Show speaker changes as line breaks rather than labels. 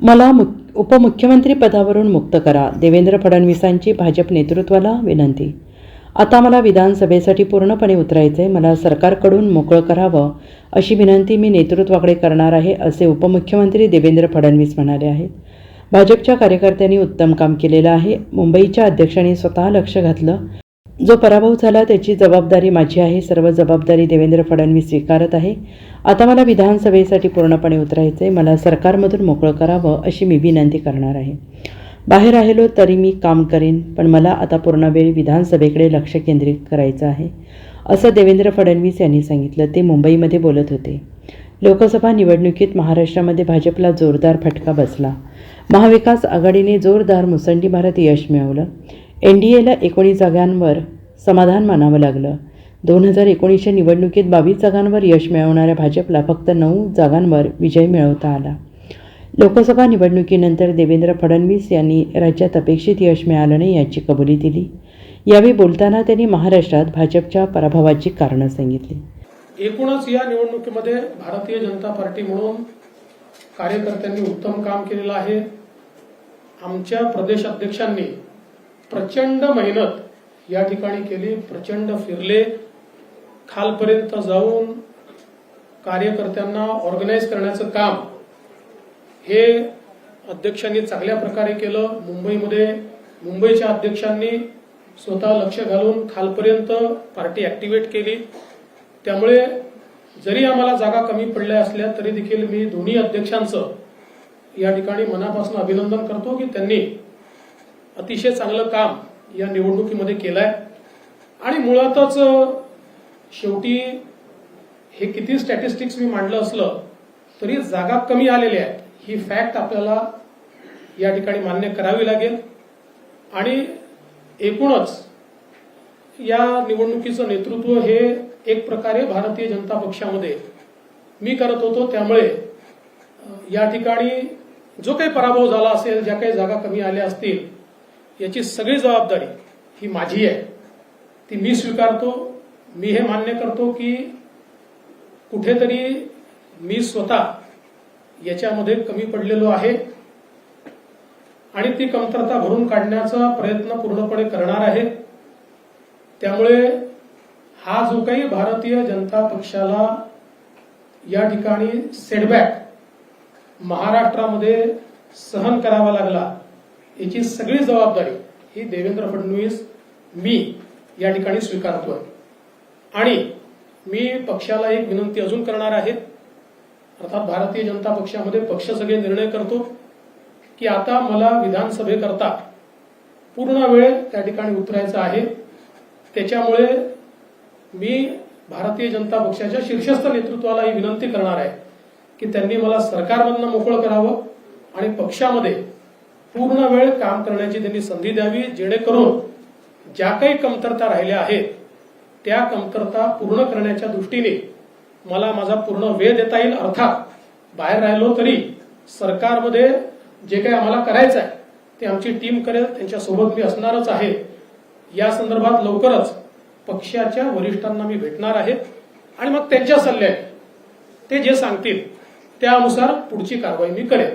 मला मुख उपमुख्यमंत्री पदावरून मुक्त करा. देवेंद्र फडणवीसांची भाजप नेतृत्वाला विनंती. आता मला विधानसभेसाठी पूर्णपणे उतरायचे मला सरकारकडून मोकळं करावं अशी विनंती मी नेतृत्वाकडे करणार आहे असे उपमुख्यमंत्री देवेंद्र फडणवीस म्हणाले आहेत. भाजपच्या कार्यकर्त्यांनी उत्तम काम केलेलं आहे. मुंबईच्या अध्यक्षांनी स्वतः लक्ष घातलं. जो पराभव झाला त्याची जबाबदारी माझी आहे. सर्व जबाबदारी देवेंद्र फडणवीस स्वीकारत आहे. आता मला विधानसभेसाठी पूर्णपणे उतरायचं आहे मला सरकारमधून मोकळं करावं अशी मी विनंती करणार आहे. बाहेर राहिलो तरी मी काम करेन पण मला आता पूर्ण वेळ विधानसभेकडे लक्ष केंद्रित करायचं आहे. असं देवेंद्र फडणवीस यांनी सांगितलं. ते मुंबईमध्ये बोलत होते. लोकसभा निवडणुकीत महाराष्ट्रामध्ये भाजपला जोरदार फटका बसला. महाविकास आघाडीने जोरदार मुसंडी मारत यश मिळवलं. एन डी एला एकोणीस जागांवर समाधान मानावं लागलं. दोन हजार एकोणीसच्या निवडणुकीत बावीस जागांवर यश मिळवणाऱ्या भाजपला फक्त नऊ जागांवर विजय मिळवता आला. लोकसभा निवडणुकीनंतर देवेंद्र फडणवीस यांनी राज्यात अपेक्षित यश मिळालं नाही याची कबुली दिली. यावेळी बोलताना त्यांनी महाराष्ट्रात भाजपच्या पराभवाची कारणं सांगितली.
एकूणच या निवडणुकीमध्ये भारतीय जनता पार्टी म्हणून कार्यकर्त्यांनी उत्तम काम केलेलं आहे. आमच्या प्रदेश अध्यक्षांनी प्रचंड मेहनत या ठिकाणी केली प्रचंड फिरले. खालपर्यंत जाऊन कार्यकर्त्यांना ऑर्गनाईज करण्याचं काम हे अध्यक्षांनी चांगल्या प्रकारे केलं. मुंबईमध्ये मुंबईच्या अध्यक्षांनी स्वतः लक्ष घालून खालपर्यंत पार्टी ऍक्टिव्हेट केली. त्यामुळे जरी आम्हाला जागा कमी पडल्या असल्या तरी देखील मी दोन्ही अध्यक्षांचं या ठिकाणी मनापासून अभिनंदन करतो की त्यांनी अतिशय चांगलं काम या निवडणुकीमध्ये केलंय. आणि मुळातच शेवटी हे किती स्टॅटिस्टिक्स मी मांडलं असलं तरी जागा कमी आलेल्या आहेत ही फॅक्ट आपल्याला या ठिकाणी मान्य करावी लागेल. आणि एकूणच या निवडणुकीचं नेतृत्व हे एक प्रकारे भारतीय जनता पक्षामध्ये मी करत होतो. त्यामुळे या ठिकाणी जो काही पराभव झाला असेल ज्या काही जागा कमी आल्या असतील याची सगळी जबाबदारी ही माझी आहे. ती मी स्वीकारतो मी हे मान्य करतो की कुठेतरी मी स्वतः याच्यामध्ये कमी पडलेलो आहे आणि ती कमतरता भरून काढण्याचा प्रयत्न पूर्णपणे करणार आहे. त्यामुळे हा जो काही भारतीय जनता पक्षाला या ठिकाणी सेटबॅक महाराष्ट्रामध्ये सहन करावा लागला याची सगळी जबाबदारी ही देवेंद्र फडणवीस मी या ठिकाणी स्वीकारतोय आणि मी पक्षाला एक विनंती अजून करणार आहे. अर्थात भारतीय जनता पक्षामध्ये पक्ष सगळे निर्णय करतो की आता मला विधानसभेकरता पूर्ण वेळ त्या ठिकाणी उतरायचा आहे. त्याच्यामुळे मी भारतीय जनता पक्षाच्या शीर्षस्थ नेतृत्वाला ही विनंती करणार आहे की त्यांनी मला सरकारमधनं मोकळं करावं आणि पक्षामध्ये पूर्ण वेळ काम करण्याची त्यांनी संधी द्यावी जेणेकरून ज्या काही कमतरता राहिल्या आहेत त्या कमतरता पूर्ण करण्याच्या दृष्टीने मला माझा पूर्ण वेळ देता येईल. अर्थात बाहेर राहिलो तरी सरकारमध्ये जे काही आम्हाला करायचं आहे ते आमची टीम करेल त्यांच्यासोबत मी असणारच आहे. या संदर्भात लवकरच पक्षाच्या वरिष्ठांना मी भेटणार आहे. आणि मग त्यांच्या सल्ल्याने ते जे सांगतील त्यानुसार पुढची कारवाई मी करेन.